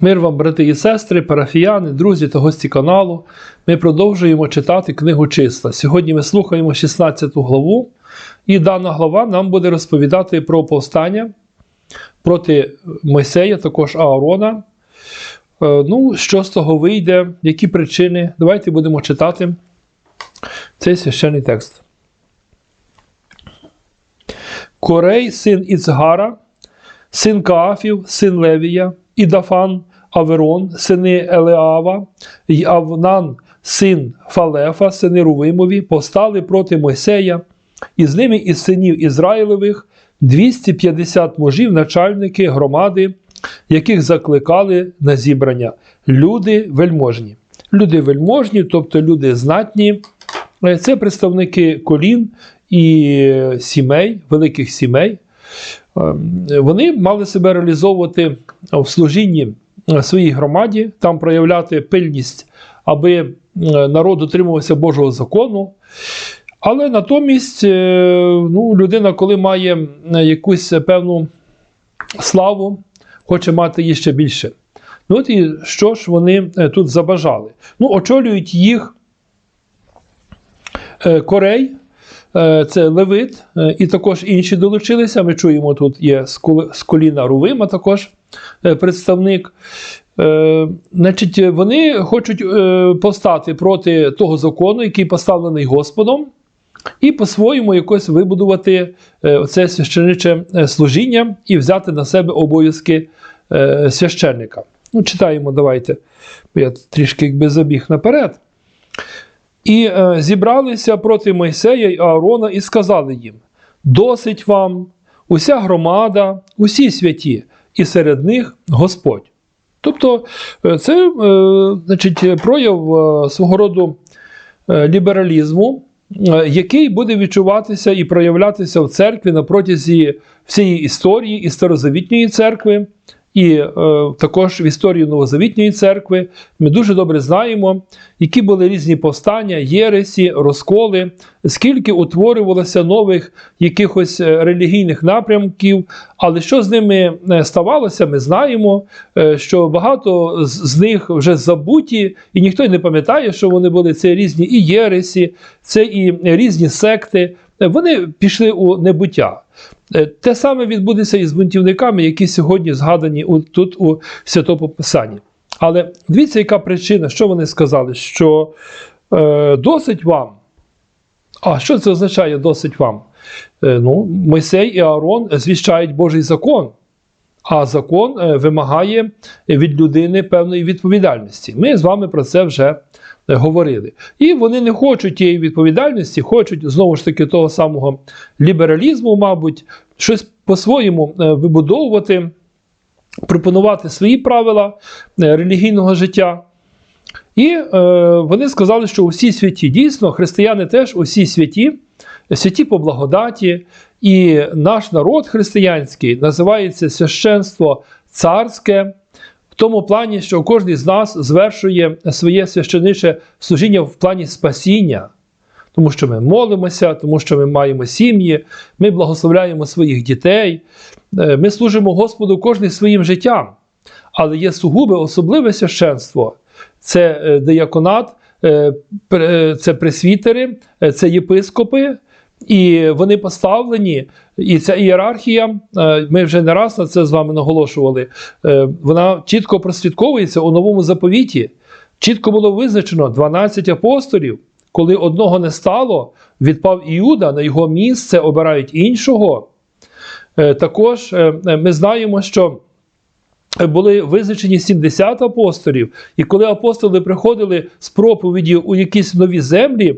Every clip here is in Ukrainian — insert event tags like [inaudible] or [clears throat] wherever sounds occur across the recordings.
Мир вам, брати і сестри, парафіяни, друзі та гості каналу. Ми продовжуємо читати книгу числа. Сьогодні ми слухаємо 16 главу, і дана глава нам буде розповідати про повстання проти Мойсея, також Аарона. Е, Ну, що з того вийде, які причини? Давайте будемо читати цей священний текст. Корей, син Іцгара, син Каафів, син Левія, Ідафан, Аверон, сини Елеава, й Авнан, син Фалефа, сини Рувимові, повстали проти Мойсея, і з ними із синів Ізраїлевих 250 мужів, начальники громади, яких закликали на зібрання. Люди вельможні. Люди вельможні, тобто люди знатні. Е, Це представники колін і сімей, великих сімей. Ем, Вони мали себе реалізовувати в служінні е, своїй громаді, там проявляти пильність, аби е, народ дотримувався Божого закону. Але натомість е, ну, людина, коли має е, якусь певну славу, хоче мати її ще більше. Ну от і що ж вони е, тут забажали? Ну, очолюють їх е, Корей, е, це Левит, е, і також інші долучилися. Ми чуємо, тут є з коліна Рувима також е, представник. Е, Значить, вони хочуть е, постати проти того закону, який поставлений Господом, і по-своєму якось вибудувати е, це священиче е, служіння і взяти на себе обов'язки е, священника. Ну, читаємо, давайте. Я трішки якби забіг наперед. І е, зібралися проти Мойсея і Аарона і сказали їм: досить вам, уся громада, усі святі, і серед них Господь. Тобто, е, це е, значить, прояв свого роду лібералізму, який буде відчуватися і проявлятися в церкві на протязі всієї історії і старозавітньої церкви, і е, також в історії новозавітньої церкви. Ми дуже добре знаємо, які були різні повстання, єресі, розколи, скільки утворювалося нових якихось е, релігійних напрямків. Але що з ними е, ставалося, ми знаємо, е, що багато з них вже забуті, і ніхто й не пам'ятає, що вони були це різні і єресі, це і різні секти. Вони пішли у небуття. Е, Те саме відбудеться і з бунтівниками, які сьогодні згадані тут у Святому Писанні. Але дивіться, яка причина, що вони сказали, що е, досить вам. А що це означає досить вам? Е, ну, Мойсей і Аарон звіщають Божий закон, а закон е, вимагає від людини певної відповідальності. Ми з вами про це вже е, говорили. І вони не хочуть тієї відповідальності, хочуть знову ж таки того самого лібералізму, мабуть, щось по-своєму е, вибудовувати, пропонувати свої правила релігійного життя. І е, вони сказали, що усі святі, дійсно, християни теж усі святі, святі по благодаті, і наш народ християнський називається священство царське, в тому плані, що кожен з нас звершує своє священиче служіння в плані спасіння. Тому що ми молимося, тому що ми маємо сім'ї, ми благословляємо своїх дітей, е, ми служимо Господу кожним своїм життям. Але є сугубе особливе священство це е, дияконат, е, це пресвітери, це єпископи, і вони поставлені, і ця ієрархія, е, ми вже не раз на це з вами наголошували, е, вона чітко прослідковується у новому заповіті. Чітко було визначено 12 апостолів. Коли одного не стало, відпав Іуда, на його місце обирають іншого. Е, Також ми знаємо, що були визначені 70 апостолів, і коли апостоли приходили з проповіді у якісь нові землі,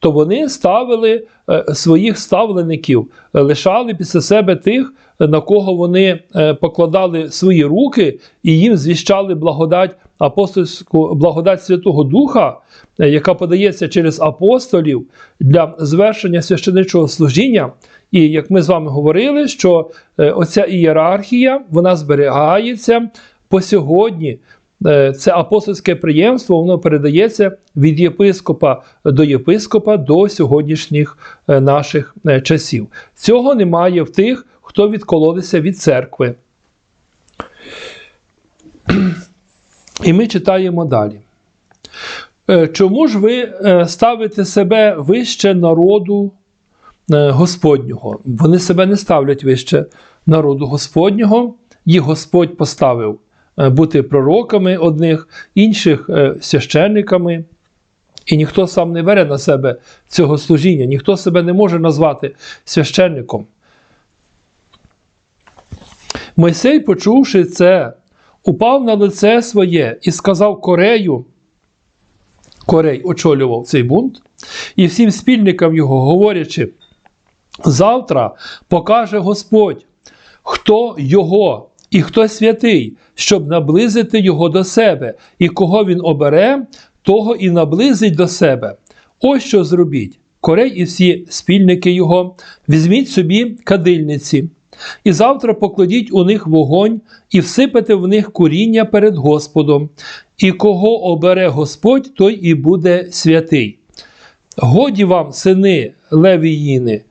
то вони ставили е, своїх ставлеників, е, лишали після себе тих, е, на кого вони покладали свої руки, і їм звіщали благодать апостольську благодать Святого Духа, яка подається через апостолів для звершення священичого служіння. І як ми з вами говорили, що оця ієрархія вона зберігається по сьогодні. Е, Це апостольське приємство, воно передається від єпископа до єпископа до сьогоднішніх е, наших е, часів. Цього немає в тих, хто відкололися від церкви. [clears throat] І ми читаємо далі. Чому ж ви ставите себе вище народу Господнього? Вони себе не ставлять вище народу Господнього, їх Господь поставив бути пророками одних, інших е, священниками. І ніхто сам не бере на себе цього служіння, ніхто себе не може назвати священником. Мойсей, почувши це, упав на лице своє і сказав Корею, Корей очолював цей бунт, і всім спільникам його, говорячи: завтра покаже Господь, хто його і хто святий, щоб наблизити його до себе, і кого він обере, того і наблизить до себе. Ось що зробіть. Корей і всі спільники його, візьміть собі кадильниці, і завтра покладіть у них вогонь і всипете в них куріння перед Господом, і кого обере Господь, той і буде святий. Годі вам, сини Левіїни,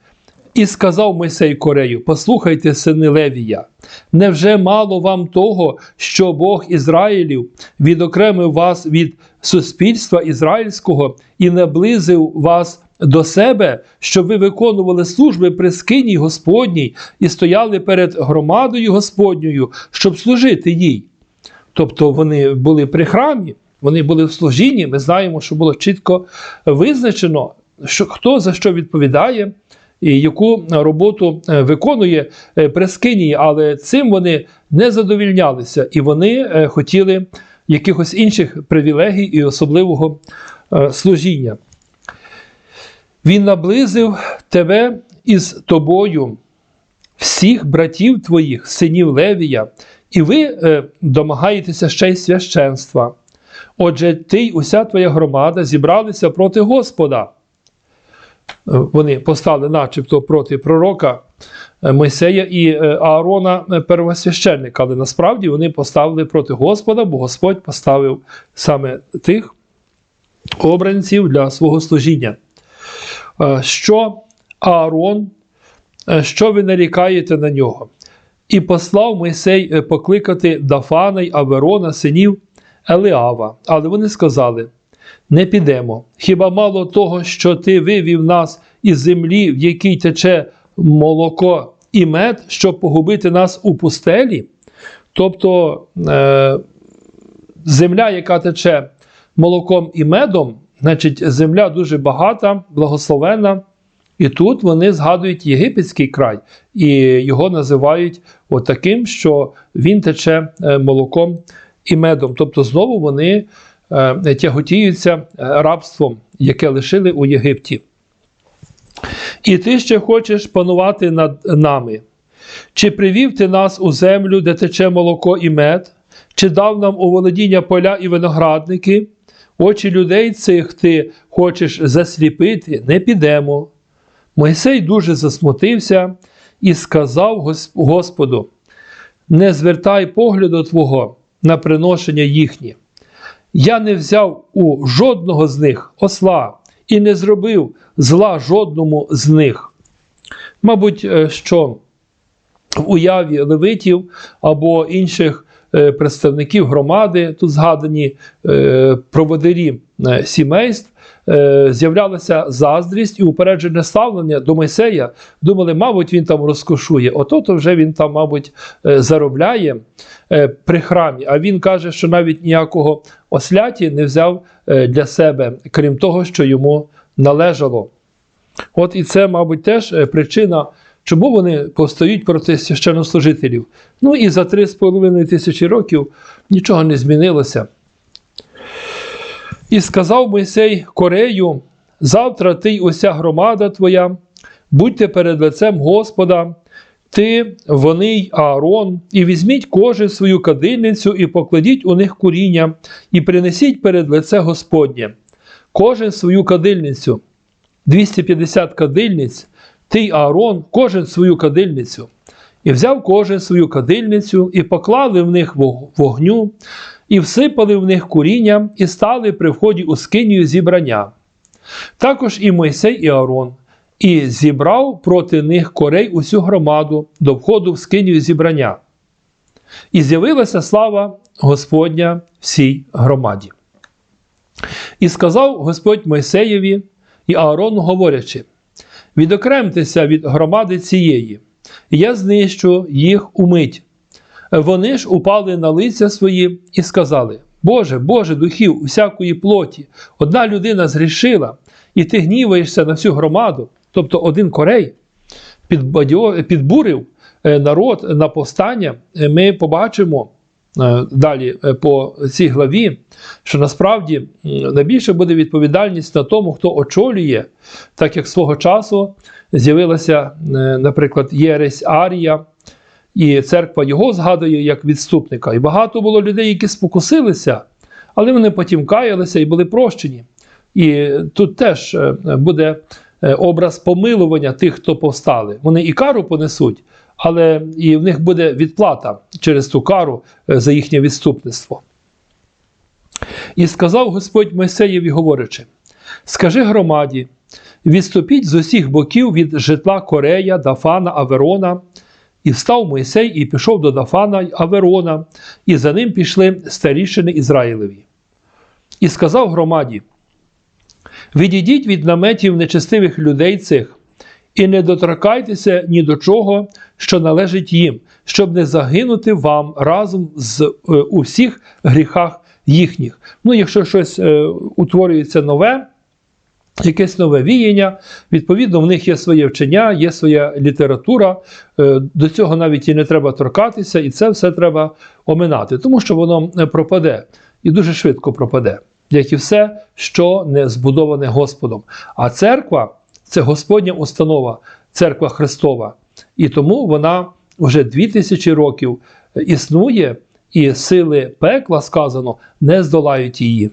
і сказав Мойсей Корею: Послухайте, сини Левія, невже мало вам того, що Бог Ізраїлів відокремив вас від суспільства ізраїльського і наблизив вас до себе, щоб ви виконували служби при скині Господній і стояли перед громадою Господньою, щоб служити їй? Тобто вони були при храмі, вони були в служінні. Ми знаємо, що було чітко визначено, що хто за що відповідає яку роботу е, виконує е, але цим вони не задовільнялися і вони е, хотіли якихось інших привілегій і особливого е, служіння. Він наблизив тебе із тобою, всіх братів твоїх, синів Левія, і ви е, домагаєтеся ще й священства. Отже, ти й уся твоя громада зібралися проти Господа. Вони постали начебто проти пророка е, Мойсея і е, Аарона е, первосвященника, але насправді вони поставили проти Господа, бо Господь поставив саме тих обранців для свого служіння. Що Аарон, що ви нарікаєте на нього? І послав Мойсей покликати Дафана й Аверона, синів Елеава. Але вони сказали: не підемо. Хіба мало того, що ти вивів нас із землі, в якій тече молоко і мед, щоб погубити нас у пустелі? Тобто е, земля, яка тече молоком і медом, значить, земля дуже багата, благословена. І тут вони згадують єгипетський край і його називають от таким, що він тече е, молоком і медом. Тобто знову вони тяготіються е, рабством, яке лишили у Єгипті. І ти ще хочеш панувати над нами. Чи привів ти нас у землю, де тече молоко і мед, чи дав нам у володіння поля і виноградники? Очі людей цих ти хочеш засліпити, не підемо. Мойсей дуже засмутився і сказав Господу: Не звертай погляду Твого на приношення їхні. Я не взяв у жодного з них осла і не зробив зла жодному з них. Мабуть, е, що в уяві левитів або інших е, представників громади, тут згадані е, проводирі сімейств, з'являлася заздрість і упереджене ставлення до Мойсея. Думали, мабуть, він там розкошує. Ото то вже він там, мабуть, е, заробляє е, при храмі. А він каже, що навіть ніякого осляті не взяв е, для себе, крім того, що йому належало. От і це, мабуть, теж е, причина, чому вони постають проти священнослужителів. Ну і за 3,5 тисячі років нічого не змінилося. І сказав Мойсей Корею: завтра ти й уся громада твоя, будьте перед лицем Господа, ти, вони й Аарон, і візьміть кожен свою кадильницю і покладіть у них куріння, і принесіть перед лице Господнє, кожен свою кадильницю. 250 кадильниць, ти й Аарон, кожен свою кадильницю. І взяв кожен свою кадильницю, і поклали в них вогню, і всипали в них куріння, і стали при вході у скинію зібрання. Також і Мойсей і Аарон, і зібрав проти них корей усю громаду до входу в скинію зібрання. І з'явилася слава Господня всій громаді. І сказав Господь Мойсеєві і Аарону, говорячи: відокремтеся від громади цієї, я знищу їх умить. Вони ж упали на лиця свої і сказали: Боже, Боже, духів усякої плоті, одна людина згрішила, і ти гніваєшся на всю громаду, тобто один корей підбурив е, народ на повстання. Е, Ми побачимо е, далі по цій главі, що насправді найбільше буде відповідальність на тому, хто очолює, так як свого часу з'явилася, наприклад, Єресь Арія, і церква його згадує як відступника. І багато було людей, які спокусилися, але вони потім каялися і були прощені. І тут теж е, буде е, образ помилування тих, хто повстали. Вони і кару понесуть, але і в них буде відплата через ту кару е, за їхнє відступництво. І сказав Господь Мойсеєві, говорячи: Скажи громаді, відступіть з усіх боків від житла Корея, Дафана, Аверона. І встав Мойсей і пішов до Дафана Аверона, і за ним пішли старішини Ізраїлеві. І сказав громаді: Відійдіть від наметів нечестивих людей цих, і не доторкайтеся ні до чого, що належить їм, щоб не загинути вам разом з е, у всіх гріхах їхніх. Ну, якщо щось е, утворюється нове, якесь нове віяння, відповідно, в них є своє вчення, є своя література. е, До цього навіть і не треба торкатися, і це все треба оминати, тому що воно е, пропаде і дуже швидко пропаде, як і все, що не збудоване Господом. А церква це Господня установа, церква Христова. І тому вона вже дві тисячі років е, існує, і сили пекла сказано не здолають її.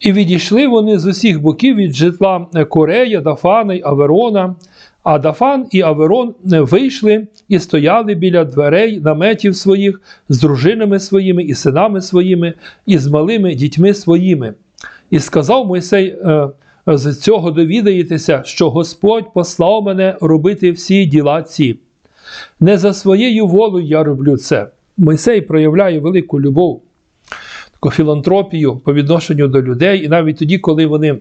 І відійшли вони з усіх боків від житла Корея, Дафана й Аверона. А Дафан і Аверон вийшли і стояли біля дверей наметів своїх з дружинами своїми і синами своїми, і з малими дітьми своїми. І сказав Мойсей: е, з цього довідаєтеся, що Господь послав мене робити всі діла ці. Не за своєю волею я роблю це. Мойсей проявляє велику любов філантропію по відношенню до людей, і навіть тоді, коли вони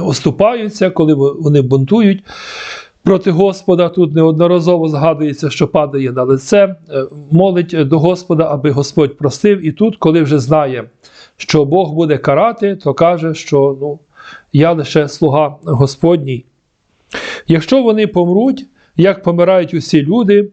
оступаються, коли вони бунтують проти Господа, тут неодноразово згадується, що падає на лице, е, молить до Господа, аби Господь простив. І тут, коли вже знає, що Бог буде карати, то каже, що ну, я лише слуга Господній. Якщо вони помруть, як помирають усі люди,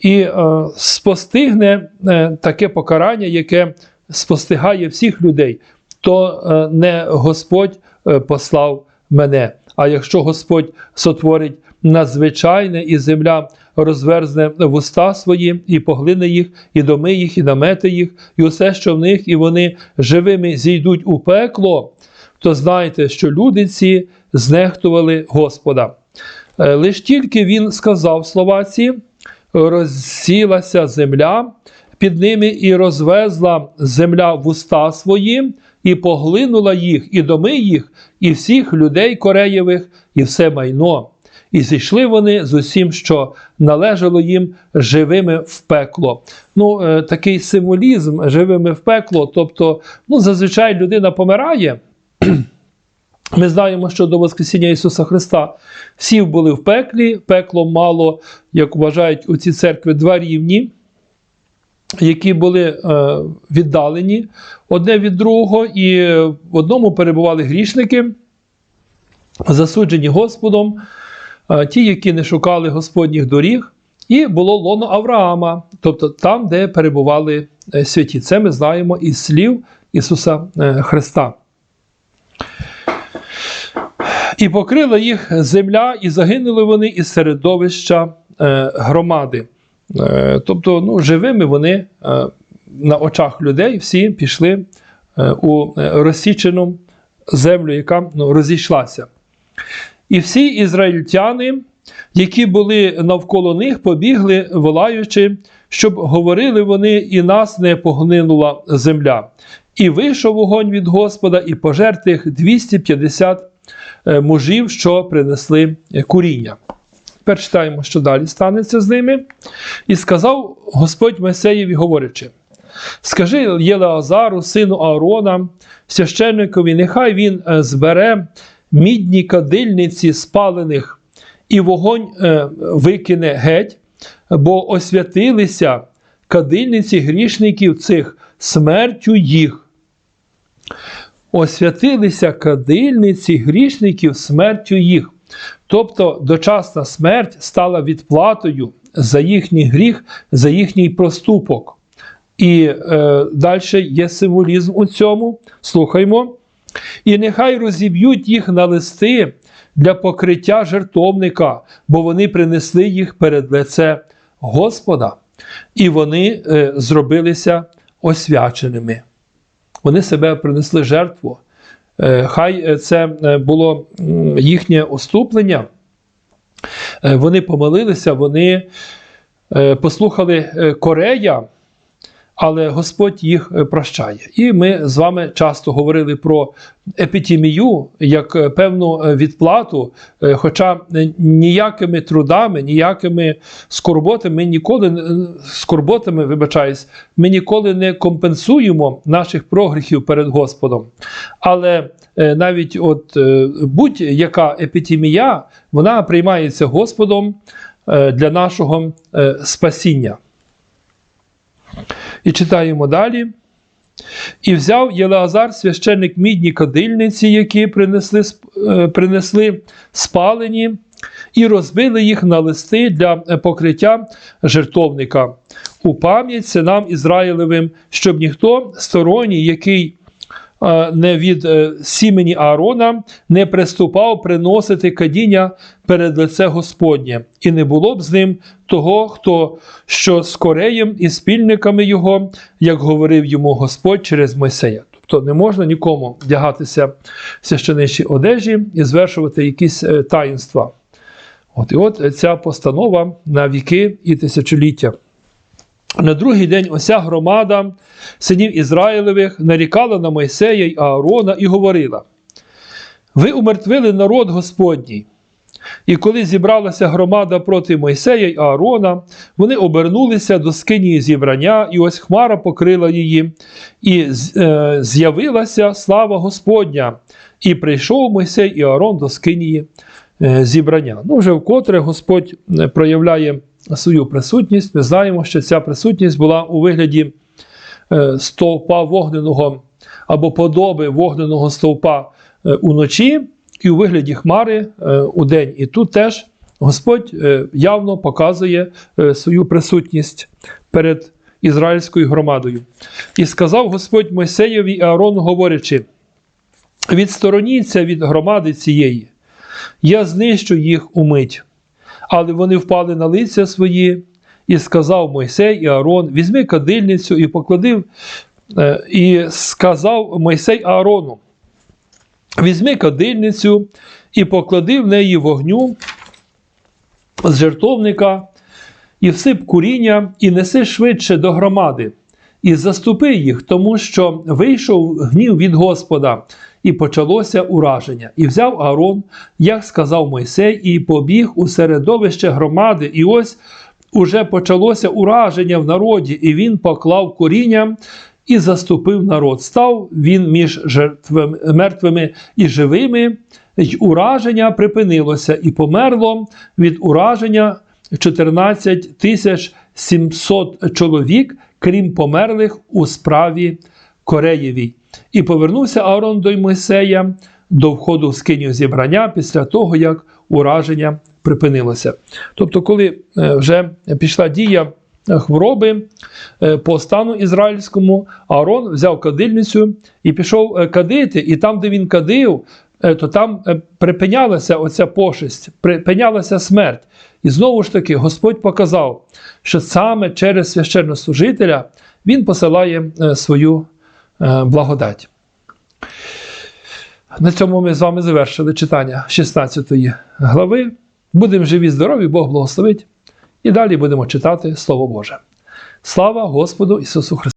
і е, спостигне е, таке покарання, яке спостигає всіх людей, то е, не Господь е, послав мене. А якщо Господь сотворить надзвичайне, і земля розверзне вуста свої, і поглине їх, і доми їх, і намети їх, і усе, що в них, і вони живими зійдуть у пекло, то знайте, що люди ці знехтували Господа. Е, Лиш тільки він сказав слова ці, розсілася земля під ними і розвезла земля вуста свої, і поглинула їх, і доми їх, і всіх людей Кореєвих, і все майно. І зійшли вони з усім, що належало їм живими в пекло. Ну, е, такий символізм живими в пекло. Тобто, ну, зазвичай людина помирає. [clears throat] Ми знаємо, що до Воскресіння Ісуса Христа всі були в пеклі, пекло мало, як вважають у ці церкви, два рівні, які були е, віддалені одне від другого, і в одному перебували грішники, засуджені Господом, е, ті, які не шукали Господніх доріг, і було лоно Авраама, тобто там, де перебували е, святі. Це ми знаємо із слів Ісуса Христа. І покрила їх земля, і загинули вони із середовища громади. Е, тобто, ну, живими вони е, на очах людей всі пішли е, у розсічену землю, яка ну, розійшлася. І всі ізраїльтяни, які були навколо них, побігли, волаючи, щоб говорили вони, і нас не поглинула земля. І вийшов вогонь від Господа, і пожер тих 250 е, мужів, що принесли куріння. Тепер читаємо, що далі станеться з ними. І сказав Господь Месеєві, говорячи: Скажи Єлеазару, сину Аарона, священникові, нехай він е, збере мідні кадильниці спалених і вогонь е, викине геть, бо освятилися кадильниці грішників цих смертю їх. Освятилися кадильниці грішників смертю їх. Тобто дочасна смерть стала відплатою за їхній гріх, за їхній проступок. І е, далі є символізм у цьому. Слухаймо. І нехай розіб'ють їх на листи для покриття жертовника, бо вони принесли їх перед лице Господа, і вони е, зробилися освяченими. Вони себе принесли жертву. Е, Хай е, це е, було їхнє оступлення. Вони помилилися, вони послухали Корея, але Господь їх е, прощає. І ми з вами часто говорили про епітімію як е, певну е, відплату, хоча ніякими трудами, ніякими скорботами ми ніколи скорботами, вибачаюсь, ми ніколи не компенсуємо наших прогріхів перед Господом. Але навіть от будь-яка епітемія, вона приймається Господом для нашого спасіння. І читаємо далі. І взяв Єлеазар, священник мідні кадильниці, які принесли, е, принесли спалені, і розбили їх на листи для е, покриття жертовника у пам'ять синам Ізраїлевим, щоб ніхто сторонній, який не від е, сімені Аарона, не приступав приносити кадіння перед лице Господнє, і не було б з ним того, хто що з Кореєм і спільниками його, як говорив йому Господь через Мойсея. Тобто не можна нікому вдягатися в священичі одежі і звершувати якісь е, таїнства. От і от ця постанова на віки і тисячоліття. На другий день ося громада синів Ізраїлевих нарікала на Мойсея й Аарона і говорила: Ви умертвили народ Господній. І коли зібралася громада проти Мойсея й Аарона, вони обернулися до скинії зібрання, і ось хмара покрила її, і е, з'явилася слава Господня. І прийшов Мойсей і Аарон до скинії е, зібрання. Ну, вже вкотре Господь е, проявляє свою присутність. Ми знаємо, що ця присутність була у вигляді е, стовпа вогненого або подоби вогненого стовпа е, уночі, і у вигляді хмари е, у день. І тут теж Господь явно показує свою присутність перед ізраїльською громадою. І сказав Господь Мойсеєві і Аарону, говорячи: відстороніться від громади цієї, я знищу їх умить. Але вони впали на лиця свої, і сказав Мойсей і Аарон: візьми кадильницю і покладив, е, і сказав Мойсей Аарону: візьми кадильницю і поклади в неї вогню з жертовника, і всип куріння, і неси швидше до громади, і заступи їх, тому що вийшов гнів від Господа, і почалося ураження. І взяв Аарон, як сказав Мойсей, і побіг у середовище громади. І ось уже почалося ураження в народі, і він поклав коріння і заступив народ. Став він між жертвами, мертвими і живими, й ураження припинилося, і померло від ураження 14 тисяч 700 чоловік, крім померлих у справі Кореєвій. І повернувся Аарон до Мойсея до входу в скиню зібрання після того, як ураження припинилося. Тобто, коли е, вже пішла дія хвороби е, по стану ізраїльському, Аарон взяв кадильницю і пішов е, кадити, і там, де він кадив, то там припинялася оця пошесть, припинялася смерть. І знову ж таки, Господь показав, що саме через священнослужителя він посилає свою благодать. На цьому ми з вами завершили читання 16 глави. Будемо живі, здорові, Бог благословить. І далі будемо читати Слово Боже. Слава Господу Ісусу Христу!